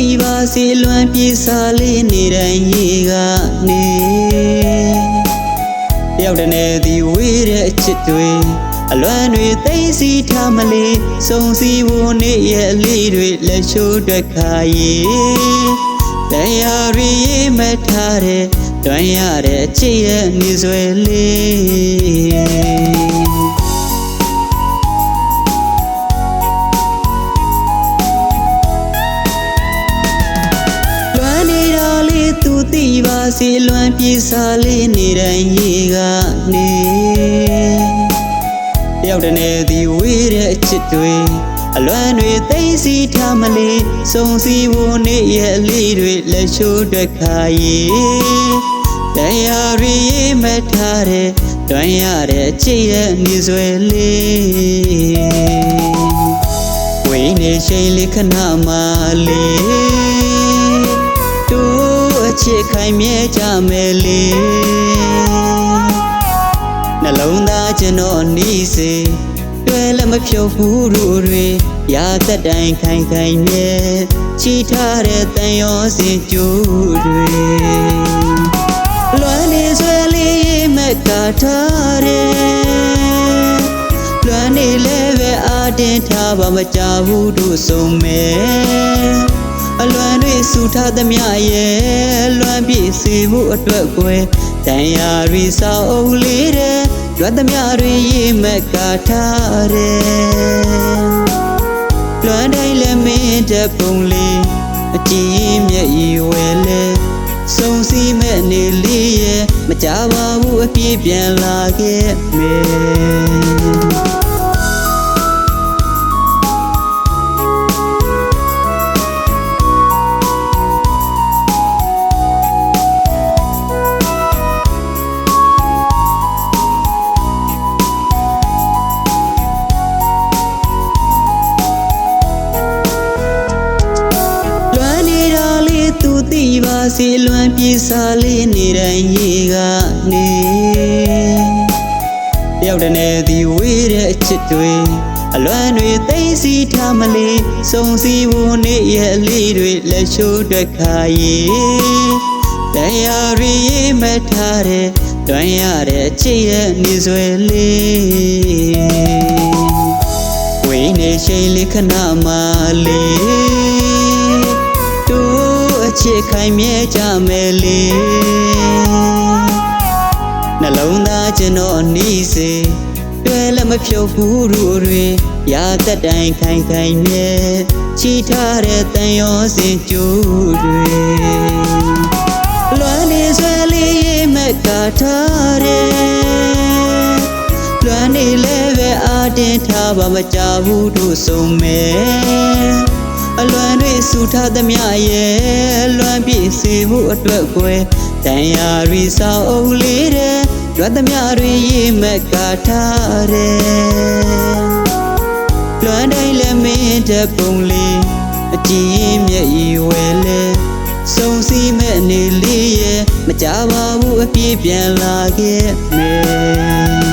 စီလွမ်းပြေးစားလေးနေတိုင်းရေကနေတယောက်တည်းနဲ့ဒီဝေးတဲ့အချစ်တွေအလွမ်းတွေသိမ့်စီထားမလေးစုံစီဖို့နေရဲ့အလေးတွေလက်ရှိုးတွက်ခါရီတရားရီရေးမထားတဲ့တွန်းရတဲ့အချစ်ရဲ့နေဆွဲလေးလွ စေလွမ်းပြေးစားလေးနေတိုင်းရေကနေတယောက်တည်းနဲ့ဒီဝေးတဲ့အချစ်တွေအလွမ်းတွေသိမ့်စီထားမလေးစုံစီဖို့နေရဲ့အလေးတွေလက်ရှိုးတွက်ခါရီတရားရီရေးမထားတဲ့တွန်းရတဲ့အချစ်ရဲ့နေဆွဲလေးဝိနေရှိန်လေးခဏမှလေးတို့အ ချစ်ခိုင်မြဲကြမယ်လေနှလုံးသားကျွန်တော်နီးစေတွေ့လည်းမဖြုတ်ဘူးတို့တွေရာသက်တိုင်းခိုင်ခိုင်မြဲချီထားတဲ့တန်ရောစင်ကျိုးတွေလွမ်းနေဆွဲလေးမကထားတယ်လွမ်းနေလဲပဲအာတင်ထားပါမကြဘူးတို့ဆုံးမယ် အလွမ်းတွေဆူထားသမျှရဲ့လွမ်းပြည့်စေမှုအတွက်ကွယ်တန်ရာရီစာအုပ်လေးတဲ့လွမ်းသမျှတွေရေးမကထားတယ်လွမ်းတိုင်းလည်းမင်းတဲ့ပုံလေးအကြည့်မျက်ရည်ဝဲလဲစုံစီမဲ့နေလေးရဲ့မကြပါဘူးအပြည့်ပြန်လာခဲ့မယ် စေလွမ်းပြေးစားလေးနေတိုင်းရေကနေတယောက်တည်းနဲ့ဒီဝေးတဲ့အချစ်တွေအလွမ်းတွေသိမ့်စီထားမလေးစုံစီဖို့နေရဲ့အလေးတွေလက်ရှိုးတွက်ခါရီတရားရီရေးမထားတဲ့တွန်းရတဲ့အချစ်ရဲ့နေဆွဲလေးဝိနေရှိန်လေးခဏမှလေးတို့အ ချစ်ခိုင်မြဲကြမယ်လေနှလုံးသားကျွန်တော်နီးစေတွေ့လည်းမဖြုတ်ဘူးတို့တွေရာသက်တိုင်းခိုင်ခိုင်မြဲချီထားတဲ့တန်ရောစင်ကျိုးတွေလွမ်းနေဆွဲလေးရေးမကထားတယ်လွမ်းနေလဲပဲအာတင်ထားပါမကြဘူးတို့ဆုံးမယ် အလွမ်းတွေဆူထားသမျှရဲ့လွမ်းပြည့်စေမှုအတွက်ကွယ်တန်ရာရီစာအုပ်လေးတဲ့ရွတ်သမျှတွေရေးမကထားတယ်လွမ်းတိုင်းလည်းမင်းတဲ့ပုံလေးအကြည့်မျက်ရည်ဝဲလဲစုံစီမဲ့နေလေးရဲ့မကြပါဘူးအပြည့်ပြန်လာခဲ့မယ်